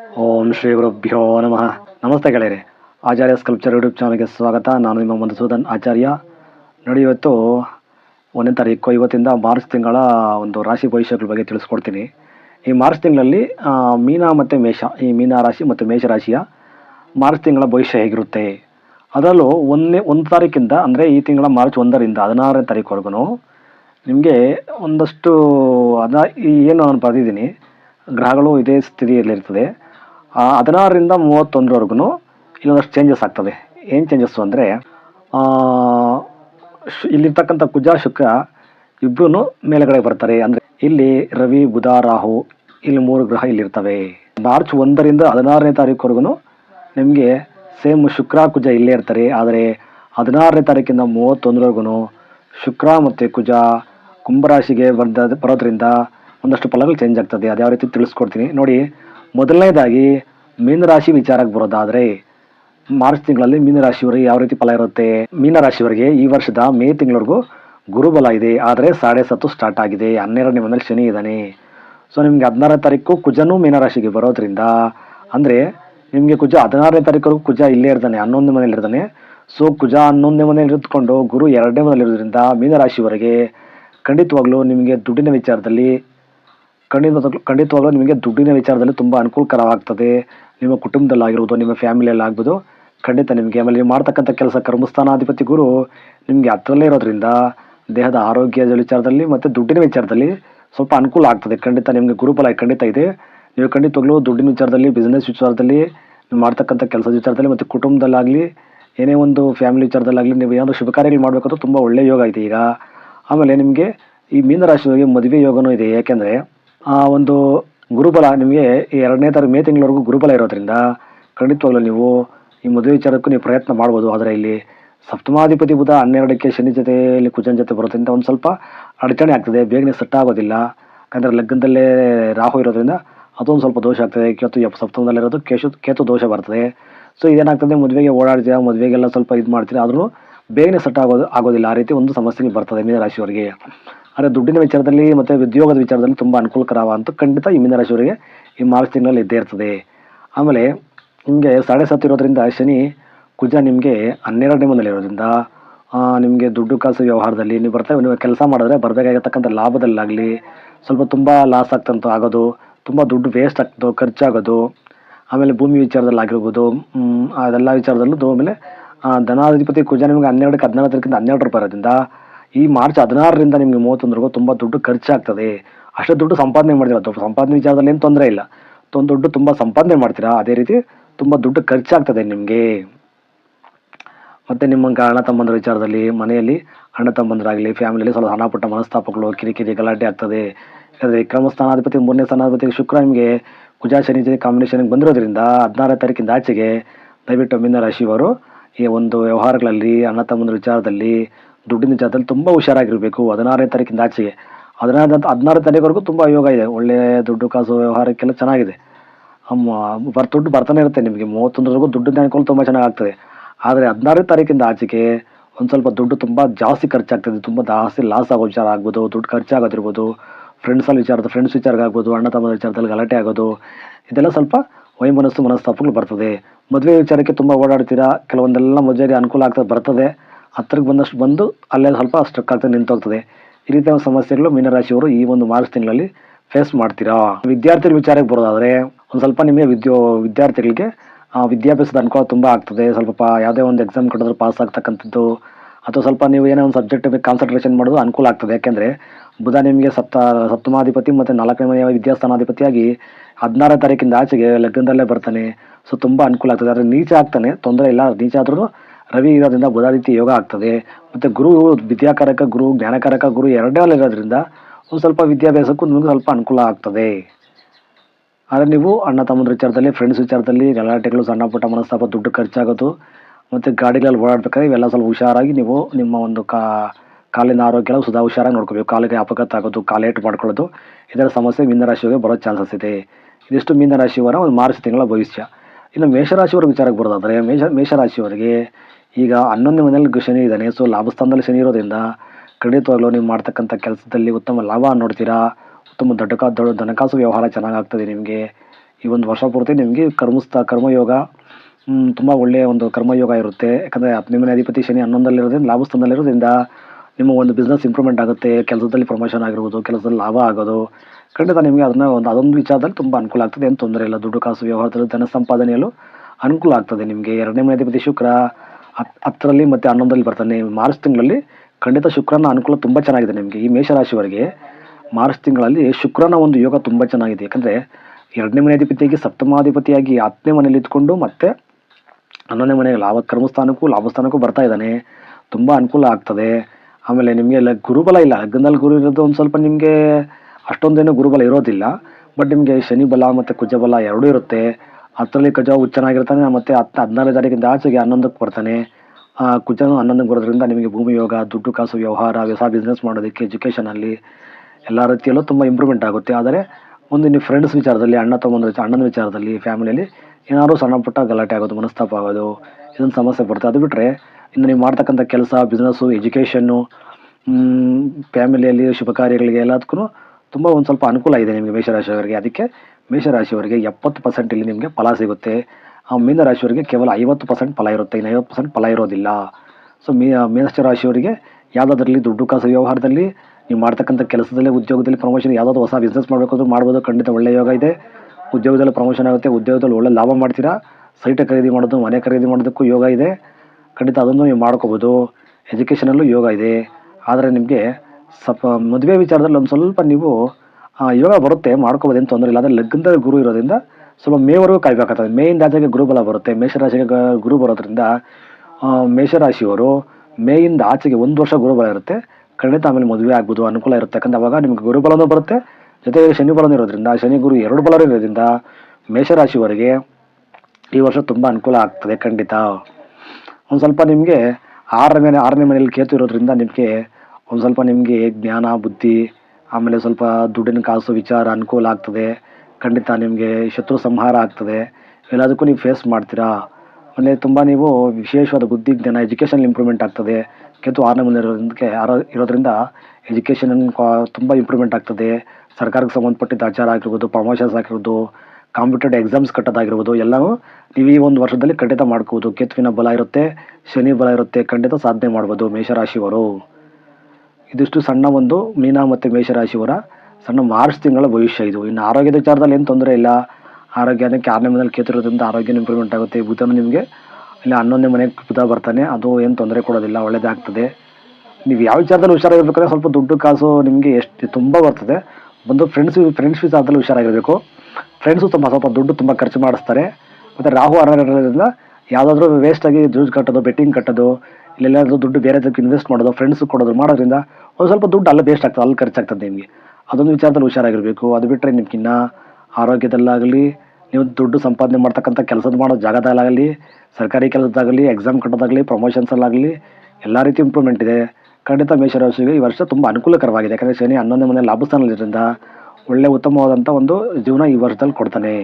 ಓಂ ಶ್ರೀ ಗುರುಭ್ಯೋ ನಮಃ. ನಮಸ್ತೆ ಗೆಳೆಯರೆ. ಆಚಾರ್ಯ ಸ್ಕಲ್ಪ್ಚರ್ ಯೂಟ್ಯೂಬ್ ಚಾನಲ್ಗೆ ಸ್ವಾಗತ. ನಾನು ನಿಮ್ಮ ಮಧುಸೂದನ್ ಆಚಾರ್ಯ. ನೋಡಿ, ಇವತ್ತು ಒಂದನೇ ತಾರೀಕು ಇವತ್ತಿಂದ ಮಾರ್ಚ್ ತಿಂಗಳ ಒಂದು ರಾಶಿ ಭವಿಷ್ಯಗಳ ಬಗ್ಗೆ ತಿಳಿಸ್ಕೊಡ್ತೀನಿ. ಈ ಮಾರ್ಚ್ ತಿಂಗಳಲ್ಲಿ ಮೀನ ಮತ್ತು ಮೇಷ, ಈ ಮೀನ ರಾಶಿ ಮತ್ತು ಮೇಷ ರಾಶಿಯ ಮಾರ್ಚ್ ತಿಂಗಳ ಭವಿಷ್ಯ ಹೇಗಿರುತ್ತೆ? ಅದರಲ್ಲೂ ಒಂದನೇ ಒಂದು ತಾರೀಕಿಂದ, ಅಂದರೆ ಈ ತಿಂಗಳ ಮಾರ್ಚ್ ಒಂದರಿಂದ ಹದಿನಾರನೇ ತಾರೀಕುವರೆಗೂ ನಿಮಗೆ ಒಂದಷ್ಟು ಅದ ಏನು ನಾನು ಬರೆದಿದ್ದೀನಿ, ಗ್ರಹಗಳು ಇದೇ ಸ್ಥಿತಿಯಲ್ಲಿರ್ತದೆ. ಹದಿನಾರರಿಂದ ಮೂವತ್ತೊಂದರವರೆಗೂ ಇಲ್ಲೊಂದಷ್ಟು ಚೇಂಜಸ್ ಆಗ್ತದೆ. ಏನು ಚೇಂಜಸ್ಸು ಅಂದರೆ ಇಲ್ಲಿರ್ತಕ್ಕಂಥ ಕುಜ ಶುಕ್ರ ಇಬ್ಬರೂ ಮೇಲುಗಡೆ ಬರ್ತಾರೆ. ಅಂದರೆ ಇಲ್ಲಿ ರವಿ, ಬುಧ, ರಾಹು, ಇಲ್ಲಿ ಮೂರು ಗ್ರಹ ಇಲ್ಲಿರ್ತವೆ. ಮಾರ್ಚ್ ಒಂದರಿಂದ ಹದಿನಾರನೇ ತಾರೀಕುವರೆಗೂ ನಿಮಗೆ ಸೇಮ್ ಶುಕ್ರ, ಕುಜ ಇಲ್ಲೇ ಇರ್ತಾರೆ. ಆದರೆ ಹದಿನಾರನೇ ತಾರೀಕಿಂದ ಮೂವತ್ತೊಂದರವರೆಗೂ ಶುಕ್ರ ಮತ್ತು ಕುಜ ಕುಂಭರಾಶಿಗೆ ಬಂದ, ಬರೋದ್ರಿಂದ ಒಂದಷ್ಟು ಫಲಗಳು ಚೇಂಜ್ ಆಗ್ತದೆ. ಅದು ಯಾವ ರೀತಿ ತಿಳಿಸ್ಕೊಡ್ತೀನಿ. ನೋಡಿ ಮೊದಲನೇದಾಗಿ ಮೀನರಾಶಿ ವಿಚಾರಕ್ಕೆ ಬರೋದಾದರೆ ಮಾರ್ಚ್ ತಿಂಗಳಲ್ಲಿ ಮೀನರಾಶಿಯವರಿಗೆ ಯಾವ ರೀತಿ ಫಲ ಇರುತ್ತೆ? ಮೀನರಾಶಿಯವರಿಗೆ ಈ ವರ್ಷದ ಮೇ ತಿಂಗಳವರೆಗೂ ಗುರುಬಲ ಇದೆ. ಆದರೆ ಸಾಡೆ ಸತ್ತು ಸ್ಟಾರ್ಟ್ ಆಗಿದೆ. ಹನ್ನೆರಡನೇ ಮನೇಲಿ ಶನಿ ಇದ್ದಾನೆ. ಸೊ ನಿಮಗೆ ಹದಿನಾರನೇ ತಾರೀಕು ಕುಜನೂ ಮೀನರಾಶಿಗೆ ಬರೋದ್ರಿಂದ, ಅಂದರೆ ನಿಮಗೆ ಕುಜ ಹದಿನಾರನೇ ತಾರೀಕು ಕುಜ ಇಲ್ಲೇ ಇರ್ತಾನೆ ಹನ್ನೊಂದನೇ ಮನೇಲಿ ಇರ್ತಾನೆ. ಸೊ ಕುಜ ಹನ್ನೊಂದನೇ ಮನೇಲಿ ಇರಿದುಕೊಂಡು ಗುರು ಎರಡನೇ ಮನೇಲಿ ಇರೋದ್ರಿಂದ ಮೀನರಾಶಿಯವರೆಗೆ ಖಂಡಿತವಾಗ್ಲೂ ನಿಮಗೆ ದುಡ್ಡಿನ ವಿಚಾರದಲ್ಲಿ ಖಂಡಿತ ಖಂಡಿತವಾಗ್ಲೂ ನಿಮಗೆ ದುಡ್ಡಿನ ವಿಚಾರದಲ್ಲಿ ತುಂಬ ಅನುಕೂಲಕರವಾಗ್ತದೆ. ನಿಮ್ಮ ಕುಟುಂಬದಲ್ಲಾಗಿರ್ಬೋದು, ನಿಮ್ಮ ಫ್ಯಾಮಿಲಿಯಲ್ಲಿ ಆಗ್ಬೋದು ಖಂಡಿತ ನಿಮಗೆ ಆಮೇಲೆ ನೀವು ಮಾಡ್ತಕ್ಕಂಥ ಕೆಲಸ ಕರ್ಮಸ್ಥಾನಾಧಿಪತಿ ಗುರು, ನಿಮಗೆ ಹತ್ತರಲ್ಲೇ ಇರೋದ್ರಿಂದ ದೇಹದ ಆರೋಗ್ಯದ ವಿಚಾರದಲ್ಲಿ ಮತ್ತು ದುಡ್ಡಿನ ವಿಚಾರದಲ್ಲಿ ಸ್ವಲ್ಪ ಅನುಕೂಲ ಆಗ್ತದೆ. ಖಂಡಿತ ನಿಮಗೆ ಗುರುಫಲ ಖಂಡಿತ ಇದೆ. ನೀವು ಖಂಡಿತವಾಗ್ಲೂ ದುಡ್ಡಿನ ವಿಚಾರದಲ್ಲಿ ಬಿಸ್ನೆಸ್ ವಿಚಾರದಲ್ಲಿ, ನೀವು ಮಾಡ್ತಕ್ಕಂಥ ಕೆಲಸದ ವಿಚಾರದಲ್ಲಿ ಮತ್ತು ಕುಟುಂಬದಲ್ಲಾಗಲಿ, ಏನೇ ಒಂದು ಫ್ಯಾಮಿಲಿ ವಿಚಾರದಲ್ಲಾಗಲಿ ನೀವು ಏನಾದರೂ ಶುಭ ಕಾರ್ಯಗಳು ಮಾಡಬೇಕಾದ್ರೂ ತುಂಬ ಒಳ್ಳೆಯ ಯೋಗ ಇದೆ ಈಗ. ಆಮೇಲೆ ನಿಮಗೆ ಈ ಮೀನರಾಶಿಯವರಿಗೆ ಮದುವೆ ಯೋಗನೂ ಇದೆ. ಯಾಕೆಂದರೆ ಆ ಒಂದು ಗುರುಬಲ ನಿಮಗೆ ಈ ಎರಡನೇ ತಾರೀಕು ಮೇ ತಿಂಗಳವರೆಗೂ ಗುರುಬಲ ಇರೋದ್ರಿಂದ ಖಂಡಿತವಾಗ್ಲೂ ನೀವು ಈ ಮದುವೆ ವಿಚಾರಕ್ಕೂ ನೀವು ಪ್ರಯತ್ನ ಮಾಡ್ಬೋದು. ಆದರೆ ಇಲ್ಲಿ ಸಪ್ತಮಾಧಿಪತಿ ಬುಧ ಹನ್ನೆರಡಕ್ಕೆ ಶನಿ ಜೊತೆಯಲ್ಲಿ ಕುಜನ್ ಜೊತೆ ಬರೋದ್ರಿಂದ ಒಂದು ಸ್ವಲ್ಪ ಅಡಚಣೆ ಆಗ್ತದೆ. ಬೇಗನೆ ಸೆಟ್ ಆಗೋದಿಲ್ಲ. ಯಾಕಂದರೆ ಲಗ್ನದಲ್ಲೇ ರಾಹು ಇರೋದ್ರಿಂದ ಅದೊಂದು ಸ್ವಲ್ಪ ದೋಷ ಆಗ್ತದೆ. ಕೇತು ಸಪ್ತಮದಲ್ಲಿರೋದು ಕೇಶು, ಕೇತು ದೋಷ ಬರ್ತದೆ. ಸೊ ಇದೇನಾಗ್ತದೆ, ಮದುವೆಗೆ ಓಡಾಡ್ತೀರಾ, ಮದುವೆಗೆಲ್ಲ ಸ್ವಲ್ಪ ಇದು ಮಾಡ್ತೀರಾ, ಆದರೂ ಬೇಗನೆ ಸೆಟ್ ಆಗೋದು, ಆಗೋದಿಲ್ಲ. ಆ ರೀತಿ ಒಂದು ಸಮಸ್ಯೆ ಬರ್ತದೆ ಮೀನರಾಶಿಯವರಿಗೆ. ಆದರೆ ದುಡ್ಡಿನ ವಿಚಾರದಲ್ಲಿ ಮತ್ತು ಉದ್ಯೋಗದ ವಿಚಾರದಲ್ಲಿ ತುಂಬ ಅನುಕೂಲಕರವ ಅಂತ ಖಂಡಿತ ಈ ಮೀನರಾಶಿಯವರಿಗೆ ಈ ಮಾರ್ಚ್ ತಿಂಗಳಲ್ಲಿ ಇದ್ದೇ ಇರ್ತದೆ. ಆಮೇಲೆ ನಿಮಗೆ ಸಾಡೆ ಸತ್ತು ಇರೋದ್ರಿಂದ ಶನಿ ಕುಜ ನಿಮಗೆ ಹನ್ನೆರಡನೇ ಮನೇಲಿ ಇರೋದ್ರಿಂದ ನಿಮಗೆ ದುಡ್ಡು ಕಾಸು ವ್ಯವಹಾರದಲ್ಲಿ ನೀವು ಬರ್ತಾ ನೀವು ಕೆಲಸ ಮಾಡಿದ್ರೆ ಬರಬೇಕಾಗಿರ್ತಕ್ಕಂಥ ಲಾಭದಲ್ಲಾಗಲಿ ಸ್ವಲ್ಪ ತುಂಬ ಲಾಸ್ ಆಗ್ತಂತ ಆಗೋದು ತುಂಬ ದುಡ್ಡು ವೇಸ್ಟ್ ಆಗ್ತದೆ ಖರ್ಚಾಗೋದು ಆಮೇಲೆ ಭೂಮಿ ವಿಚಾರದಲ್ಲಿ ಮ್, ಅದೆಲ್ಲ ವಿಚಾರದಲ್ಲೂ ಆಮೇಲೆ ಧನಾಧಿಪತಿ ಕುಜ ನಿಮಗೆ ಹನ್ನೆರಡಕ್ಕೆ ಹದಿನಾಲ್ಕು ತಾರೀಕಿಂದ ಹನ್ನೆರಡು ರೂಪಾಯಿ ಇರೋದ್ರಿಂದ ಈ ಮಾರ್ಚ್ ಹದಿನಾರರಿಂದ ನಿಮಗೆ ಮೂವತ್ತೊಂದರೆಗೂ ತುಂಬ ದುಡ್ಡು ಖರ್ಚಾಗ್ತದೆ. ಅಷ್ಟು ದುಡ್ಡು ಸಂಪಾದನೆ ಮಾಡಿದಿರ? ಸಂಪಾದನೆ ವಿಚಾರದಲ್ಲಿ ಏನು ತೊಂದರೆ ಇಲ್ಲ. ದುಡ್ಡು ತುಂಬ ಸಂಪಾದನೆ ಮಾಡ್ತೀರಾ? ಅದೇ ರೀತಿ ತುಂಬ ದುಡ್ಡು ಖರ್ಚಾಗ್ತದೆ ನಿಮಗೆ. ಮತ್ತು ನಿಮ್ಮ ಅಣ್ಣ ತಮ್ಮಂದ್ರ ವಿಚಾರದಲ್ಲಿ ಮನೆಯಲ್ಲಿ ಅಣ್ಣ ತಮ್ಮಂದರಾಗಲಿ, ಫ್ಯಾಮಿಲಿಯಲ್ಲಿ ಸ್ವಲ್ಪ ಸಣ್ಣ ಪುಟ್ಟ ಮನಸ್ತಾಪಗಳು, ಕಿರಿಕಿರಿ, ಗಲಾಟೆ ಆಗ್ತದೆ. ಯಾಕಂದರೆ ಕ್ರಮಸ್ಥಾನಾಧಿಪತಿ ಮೂರನೇ ಸ್ಥಾನಾಧಿಪತಿ ಶುಕ್ರ ನಿಮಗೆ ಕುಜಾ ಶನಿ ಜೊತೆ ಕಾಂಬಿನೇಷನ್ಗೆ ಬಂದಿರೋದ್ರಿಂದ ಹದಿನಾರನೇ ತಾರೀಕಿಂದ ಆಚೆಗೆ ದಯವಿಟ್ಟು ಮೀನ ರಾಶಿಯವರು ಈ ಒಂದು ವ್ಯವಹಾರಗಳಲ್ಲಿ, ಅಣ್ಣ ತಮ್ಮಂದ್ರ ವಿಚಾರದಲ್ಲಿ ದುಡ್ಡಿನ ವಿಚಾರದಲ್ಲಿ ತುಂಬ ಹುಷಾರಾಗಿರಬೇಕು. ಹದಿನಾರನೇ ತಾರೀಕಿಂದ ಆಚೆಗೆ. ಹದಿನಾರು ಹದಿನಾರು ತಾರೀಕವರೆಗೂ ತುಂಬ ಯೋಗ ಇದೆ. ಒಳ್ಳೆ ದುಡ್ಡು, ಕಾಸು, ವ್ಯವಹಾರಕ್ಕೆಲ್ಲ ಚೆನ್ನಾಗಿದೆ. ಅಮ್ಮ, ಬರ್ ದುಡ್ಡು ಬರ್ತಾನೆ ಇರುತ್ತೆ ನಿಮಗೆ. ಮೂವತ್ತೊಂದರವರೆಗೂ ದುಡ್ಡು ಅನುಕೂಲ ತುಂಬ ಚೆನ್ನಾಗಿ ಆಗ್ತದೆ ಆದರೆ ಹದಿನಾರನೇ ತಾರೀಕಿಂದ ಆಚೆಗೆ ಒಂದು ಸ್ವಲ್ಪ ದುಡ್ಡು ತುಂಬ ಜಾಸ್ತಿ ಖರ್ಚಾಗ್ತದೆ. ತುಂಬ ಜಾಸ್ತಿ ಲಾಸ್ ಆಗೋ ವಿಚಾರ ಆಗ್ಬೋದು. ದುಡ್ಡು ಖರ್ಚಾಗೋದಿರ್ಬೋದು. ಫ್ರೆಂಡ್ಸಲ್ಲಿ ವಿಚಾರದ ಫ್ರೆಂಡ್ಸ್ ವಿಚಾರ ಆಗ್ಬೋದು ಅಣ್ಣ ತಮ್ಮ ವಿಚಾರದಲ್ಲಿ ಗಲಾಟೆ ಆಗೋದು. ಇದೆಲ್ಲ ಸ್ವಲ್ಪ ವೈಮನಸ್ಸು ಮನಸ್ತಾಪಗಳು ಬರ್ತದೆ. ಮದುವೆ ವಿಚಾರಕ್ಕೆ ತುಂಬ ಓಡಾಡ್ತೀರಾ? ಕೆಲವೊಂದೆಲ್ಲ ಮದುವೆಗೆ ಅನುಕೂಲ ಆಗ್ತದೆ, ಬರ್ತದೆ. ಹತ್ತಿರಕ್ಕೆ ಬಂದಷ್ಟು ಬಂದು ಅಲ್ಲೇ ಸ್ವಲ್ಪ ಸ್ಟ್ರಕ್ ಆಗ್ತದೆ ನಿಂತೋಗ್ತದೆ ಈ ರೀತಿಯ ಸಮಸ್ಯೆಗಳು ಮೀನರಾಶಿಯವರು ಈ ಒಂದು ಮಾರ್ಚ್ ತಿಂಗಳಲ್ಲಿ ಫೇಸ್ ಮಾಡ್ತೀರಾ? ವಿದ್ಯಾರ್ಥಿಗಳ ವಿಚಾರಕ್ಕೆ ಬರೋದಾದರೆ, ಒಂದು ಸ್ವಲ್ಪ ನಿಮಗೆ ವಿದ್ಯೋ, ವಿದ್ಯಾರ್ಥಿಗಳಿಗೆ ವಿದ್ಯಾಭ್ಯಾಸದ ಅನುಕೂಲ ತುಂಬ ಆಗ್ತದೆ. ಸ್ವಲ್ಪ ಯಾವುದೇ ಒಂದು ಎಕ್ಸಾಮ್ ಕಟ್ಟಿದ್ರು ಪಾಸ್ ಆಗ್ತಕ್ಕಂಥದ್ದು, ಅಥವಾ ಸ್ವಲ್ಪ ನೀವು ಏನೋ ಒಂದು ಸಬ್ಜೆಕ್ಟ್ ಬಗ್ಗೆ ಕಾನ್ಸಂಟ್ರೇಷನ್ ಮಾಡೋದು ಅನುಕೂಲ ಆಗ್ತದೆ. ಯಾಕೆಂದರೆ, ಬುಧ ನಿಮಗೆ ಸಪ್ತ, ಸಪ್ತಮಾಧಿಪತಿ ಮತ್ತು ನಾಲ್ಕನೇ ಮನೆಯ ವಿದ್ಯಾಸ್ಥಾನಾಧಿಪತಿಯಾಗಿ ಹದಿನಾರನೇ ತಾರೀಕಿಂದ ಆಚೆಗೆ ಲಗ್ನದಲ್ಲೇ ಬರ್ತಾನೆ. ಸೊ ತುಂಬ ಅನುಕೂಲ ಆಗ್ತದೆ. ಆದರೆ, ನೀಚ ಆಗ್ತಾನೆ. ತೊಂದರೆ ಇಲ್ಲ. ನೀಚ ಆದ್ರೂ ರವಿ ಇರೋದ್ರಿಂದ ರೀತಿ ಯೋಗ ಆಗ್ತದೆ. ಮತ್ತು ಗುರು ವಿದ್ಯಾಕಾರಕ ಗುರು, ಜ್ಞಾನಕಾರಕ ಗುರು ಎರಡೇ ಇರೋದ್ರಿಂದ ಒಂದು ಸ್ವಲ್ಪ ವಿದ್ಯಾಭ್ಯಾಸಕ್ಕೂ ನಿಮಗೆ ಸ್ವಲ್ಪ ಅನುಕೂಲ ಆಗ್ತದೆ. ಆದರೆ ನೀವು ಅಣ್ಣ ತಮ್ಮನ ವಿಚಾರದಲ್ಲಿ ಫ್ರೆಂಡ್ಸ್ ವಿಚಾರದಲ್ಲಿ, ಗಲಾಟೆಗಳು, ಸಣ್ಣ ಪುಟ್ಟ ಮನಸ್ತಾಪ, ದುಡ್ಡು ಖರ್ಚಾಗೋದು, ಮತ್ತು ಗಾಡಿಗಳಲ್ಲಿ ಓಡಾಡ್ಬೇಕಾದ್ರೆ ಇವೆಲ್ಲ ಸ್ವಲ್ಪ ಹುಷಾರಾಗಿ ನೀವು ನಿಮ್ಮ ಒಂದು ಕಾ, ಕಾಲಿನ ಆರೋಗ್ಯ ಸುಧಾ ಹುಷಾರಾಗಿ ನೋಡ್ಕೋಬೇಕು. ಕಾಲಿಗೆ ಅಪಘಾತ ಆಗೋದು ಕಾಲೇಟು ಮಾಡ್ಕೊಳ್ಳೋದು, ಇದರ ಸಮಸ್ಯೆ ಮೀನರಾಶಿಯವರಿಗೆ ಬರೋ ಚಾನ್ಸಸ್ ಇದೆ. ಇದಿಷ್ಟು ಮೀನರಾಶಿಯವರ ಒಂದು ಮಾರ್ಚ್ ತಿಂಗಳ ಭವಿಷ್ಯ. ಇನ್ನು ಮೇಷರಾಶಿಯವರ ವಿಚಾರಕ್ಕೆ ಬರೋದಾದರೆ, ಮೇಷ, ಮೇಷರಾಶಿಯವರಿಗೆ ಈಗ ಹನ್ನೊಂದನೇ ಮನೆಯಲ್ಲಿ ಶನಿ ಇದ್ದಾನೆ ಸೊ ಲಾಭಸ್ಥಾನದಲ್ಲಿ ಶನಿ ಇರೋದ್ರಿಂದ ಖಂಡಿತವಾಗ್ಲೂ ನೀವು ಮಾಡ್ತಕ್ಕಂಥ ಕೆಲಸದಲ್ಲಿ ಉತ್ತಮ ಲಾಭ ನೋಡ್ತೀರಾ? ಉತ್ತಮ ದೊಡ್ಡ ದೊಡ್ಡ ದನಕಾಸು ವ್ಯವಹಾರ ಚೆನ್ನಾಗಾಗ್ತದೆ ನಿಮಗೆ. ಈ ಒಂದು ವರ್ಷ ಪೂರ್ತಿ ನಿಮಗೆ ಕರ್ಮಸ್ಥ, ಕರ್ಮಯೋಗ ತುಂಬ ಒಳ್ಳೆಯ ಒಂದು ಕರ್ಮಯೋಗ ಇರುತ್ತೆ. ಯಾಕಂದರೆ ನಿಮ್ಮ ಅಧಿಪತಿ ಶನಿ ಹನ್ನೊಂದಲ್ಲಿರೋದ್ರಿಂದ ಲಾಭಸ್ಥಾನದಲ್ಲಿರೋದ್ರಿಂದ ನಿಮ್ಮ ಒಂದು ಬಿಸ್ನೆಸ್ ಇಂಪ್ರೂವ್ಮೆಂಟ್ ಆಗುತ್ತೆ, ಕೆಲಸದಲ್ಲಿ ಪ್ರಮೋಷನ್ ಆಗಿರ್ಬೋದು, ಕೆಲಸದಲ್ಲಿ ಲಾಭ ಆಗೋದು. ಖಂಡಿತ ನಿಮಗೆ ಅದನ್ನ ಒಂದು, ಅದೊಂದು ವಿಚಾರದಲ್ಲಿ ತುಂಬ ಅನುಕೂಲ ಆಗ್ತದೆ. ಏನು ತೊಂದರೆ ಇಲ್ಲ, ದುಡ್ಡು, ಕಾಸು, ವ್ಯವಹಾರದಲ್ಲಿ ಧನ ಸಂಪಾದನೆಯಲ್ಲೂ ಅನುಕೂಲ ಆಗ್ತದೆ ನಿಮಗೆ. ಎರಡನೇ ಮನೆ ಅಧಿಪತಿ ಶುಕ್ರ ಹತ್ ಹತ್ತರಲ್ಲಿ ಮತ್ತು ಹನ್ನೊಂದರಲ್ಲಿ ಬರ್ತಾನೆ. ಮಾರ್ಚ್ ತಿಂಗಳಲ್ಲಿ ಖಂಡಿತ ಶುಕ್ರನ ಅನುಕೂಲ ತುಂಬ ಚೆನ್ನಾಗಿದೆ ನಿಮಗೆ. ಈ ಮೇಷರಾಶಿಯವರಿಗೆ ಮಾರ್ಚ್ ತಿಂಗಳಲ್ಲಿ ಶುಕ್ರನ ಒಂದು ಯೋಗ ತುಂಬ ಚೆನ್ನಾಗಿದೆ. ಯಾಕಂದರೆ ಎರಡನೇ ಮನೆ ಅಧಿಪತಿಯಾಗಿ ಸಪ್ತಮಾಧಿಪತಿಯಾಗಿ ಹತ್ತನೇ ಮನೆಯಲ್ಲಿ ಇದ್ಕೊಂಡು ಮತ್ತೆ ಹನ್ನೊಂದನೇ ಮನೆಗೆ ಲಾಭ, ಕರ್ಮಸ್ಥಾನಕ್ಕೂ ಲಾಭಸ್ಥಾನಕ್ಕೂ ಬರ್ತಾ ಇದ್ದಾನೆ. ತುಂಬ ಅನುಕೂಲ ಆಗ್ತದೆ. ಆಮೇಲೆ ನಿಮಗೆ ಎಲ್ಲ ಗುರುಬಲ ಇಲ್ಲ. ಲಗ್ನದಲ್ಲಿ ಗುರು ಇರೋದು ಒಂದು ಸ್ವಲ್ಪ ನಿಮಗೆ ಅಷ್ಟೊಂದೇನು ಗುರುಬಲ ಇರೋದಿಲ್ಲ. ಬಟ್ ನಿಮಗೆ ಶನಿ ಬಲ ಮತ್ತು ಕುಜಬಲ ಎರಡೂ ಇರುತ್ತೆ. ಹತ್ತರಲ್ಲಿ ಖಜಾವು ಹುಚ್ಚನಾಗಿರ್ತಾನೆ ಮತ್ತು ಹತ್ತು ಹದಿನಾರನೇ ತಾರೀಕಿಂದ ಆಚೆಗೆ ಹನ್ನೊಂದಕ್ಕೆ ಆ, ಕುಜನು ಹನ್ನೊಂದಕ್ಕೆ ಬರೋದ್ರಿಂದ ನಿಮಗೆ ಭೂಮಿ ಯೋಗ ದುಡ್ಡು ಕಾಸು ವ್ಯವಹಾರ ವ್ಯವಸಾಯ ಬಿಸ್ನೆಸ್ ಮಾಡೋದಕ್ಕೆ ಎಜುಕೇಷನಲ್ಲಿ ಎಲ್ಲ ರೀತಿಯಲ್ಲೂ ತುಂಬ ಇಂಪ್ರೂವ್ಮೆಂಟ್ ಆಗುತ್ತೆ. ಆದರೆ ಒಂದು ನೀವು ಫ್ರೆಂಡ್ಸ್ ವಿಚಾರದಲ್ಲಿ ಅಣ್ಣ ತಮ್ಮ ಅಣ್ಣನ ವಿಚಾರದಲ್ಲಿ ಫ್ಯಾಮಿಲಿಯಲ್ಲಿ ಏನಾದರೂ ಸಣ್ಣ ಪುಟ್ಟ ಗಲಾಟೆ ಆಗೋದು ಮನಸ್ತಾಪ ಆಗೋದು ಇದೊಂದು ಸಮಸ್ಯೆ ಬರುತ್ತೆ ಅದು ಬಿಟ್ಟರೆ ಇನ್ನು ನೀವು ಮಾಡ್ತಕ್ಕಂಥ ಕೆಲಸ ಬಿಸ್ನೆಸ್ಸು ಎಜುಕೇಷನ್ನು ಫ್ಯಾಮಿಲಿಯಲ್ಲಿ ಶುಭ ಕಾರ್ಯಗಳಿಗೆ ಎಲ್ಲದಕ್ಕೂ ತುಂಬ ಒಂದು ಸ್ವಲ್ಪ ಅನುಕೂಲ ಇದೆ ನಿಮಗೆ ಮೇಷರಾಶಿಯವರಿಗೆ. ಅದಕ್ಕೆ ಮೇಷರಾಶಿಯವರಿಗೆ ಎಪ್ಪತ್ತು ಪರ್ಸೆಂಟ್ ಇಲ್ಲಿ ನಿಮಗೆ ಫಲ ಸಿಗುತ್ತೆ. ಆ ಮೀನರಾಶಿಯವರಿಗೆ ಕೇವಲ ಐವತ್ತು ಪರ್ಸೆಂಟ್ ಫಲ ಇರುತ್ತೆ. ಇನ್ನು ಐವತ್ತು ಪರ್ಸೆಂಟ್ ಫಲ ಇರೋದಿಲ್ಲ. ಸೊ ಮೀ ರಾಶಿಯವರಿಗೆ ಯಾವುದಾದ್ರಲ್ಲಿ ದುಡ್ಡು ಕಾಸು ವ್ಯವಹಾರದಲ್ಲಿ ನೀವು ಮಾಡ್ತಕ್ಕಂಥ ಕೆಲಸದಲ್ಲಿ, ಉದ್ಯೋಗದಲ್ಲಿ ಪ್ರಮೋಷನ್ ಯಾವುದಾದ್ರು ಹೊಸ ಬಿಸ್ನೆಸ್ ಮಾಡಬೇಕಾದ್ರೂ ಮಾಡ್ಬೋದು. ಖಂಡಿತ ಒಳ್ಳೆಯ ಯೋಗ ಇದೆ. ಉದ್ಯೋಗದಲ್ಲಿ ಪ್ರಮೋಷನ್ ಆಗುತ್ತೆ. ಉದ್ಯೋಗದಲ್ಲಿ ಒಳ್ಳೆ ಲಾಭ ಮಾಡ್ತೀರಾ? ಸೈಟ್ ಖರೀದಿ ಮಾಡೋದು, ಮನೆ ಖರೀದಿ ಮಾಡೋದಕ್ಕೂ ಯೋಗ ಇದೆ. ಖಂಡಿತ ಅದನ್ನು ನೀವು ಮಾಡ್ಕೋಬೋದು. ಎಜುಕೇಷನಲ್ಲೂ ಯೋಗ ಇದೆ. ಆದರೆ ನಿಮಗೆ ಸ್ವಲ್ಪ ಮದುವೆ ವಿಚಾರದಲ್ಲಿ ಒಂದು ಸ್ವಲ್ಪ ನೀವು ಯೋಗ ಬರುತ್ತೆ, ಮಾಡ್ಕೋಬೋದೇನು ತೊಂದರೆ ಇಲ್ಲ. ಆದರೆ ಲಗ್ನದಲ್ಲಿ ಗುರು ಇರೋದ್ರಿಂದ ಸ್ವಲ್ಪ ಮೇವರೆಗೂ ಕಾಯ್ಬೇಕಾಗ್ತದೆ. ಮೇಯಿಂದ ಆಚೆಗೆ ಗುರುಬಲ ಬರುತ್ತೆ. ಮೇಷರಾಶಿಗೆ ಗುರು ಬರೋದ್ರಿಂದ ಮೇಷರಾಶಿಯವರು ಮೇಯಿಂದ ಆಚೆಗೆ ಒಂದು ವರ್ಷ ಗುರುಬಲ ಇರುತ್ತೆ. ಖಂಡಿತ ಆಮೇಲೆ ಮದುವೆ ಆಗ್ಬೋದು, ಅನುಕೂಲ ಇರುತ್ತೆ. ಯಾಕಂದ್ರೆ ಅವಾಗ ನಿಮ್ಗೆ ಗುರುಬಲನೂ ಬರುತ್ತೆ. ಜೊತೆಗೆ ಶನಿ ಬಲನೂ ಇರೋದ್ರಿಂದ, ಶನಿ ಗುರು ಎರಡು ಬಲ ಇರೋದ್ರಿಂದ ಮೇಷರಾಶಿಯವರಿಗೆ ಈ ವರ್ಷ ತುಂಬ ಅನುಕೂಲ ಆಗ್ತದೆ, ಖಂಡಿತ. ಒಂದು ಸ್ವಲ್ಪ ನಿಮಗೆ ಆರನೇ ಮನೆ, ಆರನೇ ಮನೆಯಲ್ಲಿ ಕೇತು ಇರೋದ್ರಿಂದ ನಿಮಗೆ ಒಂದು ಸ್ವಲ್ಪ ನಿಮಗೆ ಜ್ಞಾನ, ಬುದ್ಧಿ ಆಮೇಲೆ ಸ್ವಲ್ಪ ದುಡ್ಡಿನ ಕಾಸು ವಿಚಾರ ಅನುಕೂಲ ಆಗ್ತದೆ. ಖಂಡಿತ ನಿಮಗೆ ಶತ್ರು ಸಂಹಾರ ಆಗ್ತದೆ. ಎಲ್ಲದಕ್ಕೂ ನೀವು ಫೇಸ್ ಮಾಡ್ತೀರಾ? ಆಮೇಲೆ ತುಂಬ ನೀವು ವಿಶೇಷವಾದ ಬುದ್ಧಿ ಜ್ಞಾನ ಎಜುಕೇಷನ್ ಇಂಪ್ರೂವ್ಮೆಂಟ್ ಆಗ್ತದೆ. ಕೆತ್ತು ಆರನೇ ಮನೆ ಇರೋದಕ್ಕೆ ಆರೋ, ಇರೋದ್ರಿಂದ ಎಜುಕೇಷನ್ ತುಂಬ ಇಂಪ್ರೂವ್ಮೆಂಟ್ ಆಗ್ತದೆ. ಸರ್ಕಾರಕ್ಕೆ ಸಂಬಂಧಪಟ್ಟಿದ್ದ ಆಚಾರ ಆಗಿರ್ಬೋದು ಪ್ರಮೋಷನ್ಸ್ ಆಗಿರ್ಬೋದು ಕಾಂಪಿಟೇಟಿವ್ ಎಕ್ಸಾಮ್ಸ್ ಕಟ್ಟೋದಾಗಿರ್ಬೋದು ಎಲ್ಲವೂ ನೀವು ಈ ಒಂದು ವರ್ಷದಲ್ಲಿ ಖಂಡಿತ ಮಾಡ್ಕೋಬೋದು. ಕೆತ್ತುವಿನ ಬಲ ಇರುತ್ತೆ, ಶನಿ ಬಲ ಇರುತ್ತೆ, ಖಂಡಿತ ಸಾಧನೆ ಮಾಡ್ಬೋದು ಮೇಷರಾಶಿಯವರು. ಇದಿಷ್ಟು ಸಣ್ಣ ಒಂದು ಮೀನ ಮತ್ತು ಮೇಷರಾಶಿಯವರ ಸಣ್ಣ ಮಾರ್ಚ್ ತಿಂಗಳ ಭವಿಷ್ಯ ಇದು. ಇನ್ನು ಆರೋಗ್ಯದ ವಿಚಾರದಲ್ಲಿ ಏನು ತೊಂದರೆ ಇಲ್ಲ. ಆರೋಗ್ಯಕ್ಕೆ ಆರನೇ ಮನೇಲಿ ಕೇತಿರೋದ್ರಿಂದ ಆರೋಗ್ಯ ಇಂಪ್ರೂವ್ಮೆಂಟ್ ಆಗುತ್ತೆ. ಬುಧನು ನಿಮಗೆ ಇಲ್ಲಿ ಹನ್ನೊಂದನೇ ಮನೆಗೆ ಬುಧ ಬರ್ತಾನೆ. ಅದು ಏನು ತೊಂದರೆ ಕೊಡೋದಿಲ್ಲ. ಒಳ್ಳೆಯದಾಗ್ತದೆ ನೀವು ಯಾವ ವಿಚಾರದಲ್ಲಿ ಹುಷಾರಾಗಿರ್ಬೇಕಂದ್ರೆ ಸ್ವಲ್ಪ ದುಡ್ಡು ಕಾಸು ನಿಮಗೆ ಎಷ್ಟು ತುಂಬ ಬರ್ತದೆ. ಒಂದು ಫ್ರೆಂಡ್ಸ್ ಫ್ರೆಂಡ್ಸ್ ವಿಚಾರದಲ್ಲಿ ಹುಷಾರಾಗಿರಬೇಕು. ಫ್ರೆಂಡ್ಸು ತುಂಬ ಸ್ವಲ್ಪ ದುಡ್ಡು ತುಂಬ ಖರ್ಚು ಮಾಡಿಸ್ತಾರೆ. ಮತ್ತು ರಾಹು ಇರೋದ್ರಿಂದ ಯಾವುದಾದ್ರೂ ವೇಸ್ಟಾಗಿ ಜ್ಯೂಸ್ ಕಟ್ಟೋದು ಬೆಟ್ಟಿಂಗ್ ಕಟ್ಟೋದು ಇಲ್ಲೆಲ್ಲಾದ್ರೂ ದುಡ್ಡು ಬೇರೆದಕ್ಕೆ ಇನ್ವೆಸ್ಟ್ ಮಾಡೋದು ಫ್ರೆಂಡ್ಸ್ ಕೊಡೋದು ಮಾಡೋದ್ರಿಂದ ಒಂದು ಸ್ವಲ್ಪ ದುಡ್ಡು ಅಲ್ಲೇ ವೇಸ್ಟ್ ಆಗ್ತದೆ, ಅಲ್ಲಿ ಖರ್ಚಾಗ್ತದೆ ನಿಮಗೆ. ಅದೊಂದು ವಿಚಾರದಲ್ಲಿ ಹುಷಾರಾಗಿರಬೇಕು. ಅದು ಬಿಟ್ಟರೆ ನಿಮ್ಗಿನ್ನ ಆರೋಗ್ಯದಲ್ಲಾಗಲಿ, ನೀವು ದುಡ್ಡು ಸಂಪಾದನೆ ಮಾಡ್ತಕ್ಕಂಥ ಕೆಲಸದ ಮಾಡೋ ಜಾಗದಲ್ಲಾಗಲಿ, ಸರ್ಕಾರಿ ಕೆಲಸದಾಗಲಿ ಎಕ್ಸಾಮ್ ಕಟ್ಟೋದಾಗಲಿ ಪ್ರಮೋಷನ್ಸಲ್ಲಾಗಲಿ ಎಲ್ಲ ರೀತಿ ಇಂಪ್ರೂವ್ಮೆಂಟ್ ಇದೆ. ಖಂಡಿತ ಮೇಷರಾಶಿಗೆ ಈ ವರ್ಷ ತುಂಬ ಅನುಕೂಲಕರವಾಗಿದೆ. ಯಾಕಂದರೆ ಶನಿ ಹನ್ನೊಂದನೇ ಮನೆ ಲಾಭಸ್ಥಾನದಿಂದ ಒಳ್ಳೆ ಉತ್ತಮವಾದಂಥ ಒಂದು ಜೀವನ ಈ ವರ್ಷದಲ್ಲಿ ಕೊಡ್ತಾನೆ.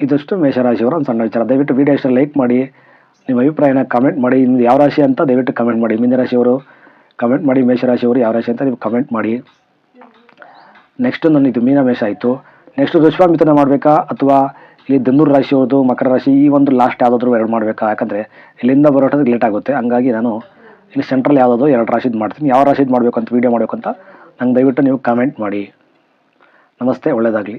ಇದಷ್ಟು ಮೇಷರಾಶಿಯವರ ಒಂದು ಸಣ್ಣ ವಿಚಾರ ದಯವಿಟ್ಟು ವಿಡಿಯೋ ಇಷ್ಟ ಲೈಕ್ ಮಾಡಿ. ನಿಮ್ಮ ಅಭಿಪ್ರಾಯನ ಕಮೆಂಟ್ ಮಾಡಿ. ನಿಮ್ದು ಯಾವ ರಾಶಿ ಅಂತ ದಯವಿಟ್ಟು ಕಮೆಂಟ್ ಮಾಡಿ. ಮೀನ ರಾಶಿಯವರು ಕಮೆಂಟ್ ಮಾಡಿ. ಮೇಷರಾಶಿಯವರು ಯಾವ ರಾಶಿ ಅಂತ ನೀವು ಕಮೆಂಟ್ ಮಾಡಿ. ನೆಕ್ಸ್ಟ್ ನನ್ನ ಇದು ಮೀನ ಮೇಷ ಆಯಿತು. ನೆಕ್ಸ್ಟ್ ಋಷಭ ಮಿಥುನ ಮಾಡಬೇಕಾ? ಅಥವಾ ಇಲ್ಲಿ ಧನುರ್ ರಾಶಿಯವ್ರದ್ದು ಮಕರ ರಾಶಿ ಈ ಒಂದು ಲಾಸ್ಟ್ ಯಾವುದಾದ್ರೂ ಎರಡು ಮಾಡಬೇಕಾ? ಯಾಕಂದರೆ ಇಲ್ಲಿಂದ ಬರೋಟದ್ದು ಲೇಟ್ ಆಗುತ್ತೆ. ಹಂಗಾಗಿ ನಾನು ಇಲ್ಲಿ ಸೆಂಟ್ರಲ್ ಯಾವುದಾದ್ರು ಎರಡು ರಾಶಿದು ಮಾಡ್ತೀನಿ. ಯಾವ ರಾಶಿದು ಮಾಡಬೇಕು ಅಂತ ವೀಡಿಯೋ ಮಾಡಬೇಕು ಅಂತ ನಂಗೆ ದಯವಿಟ್ಟು ನೀವು ಕಮೆಂಟ್ ಮಾಡಿ. ನಮಸ್ತೆ ಒಳ್ಳೆಯದಾಗಲಿ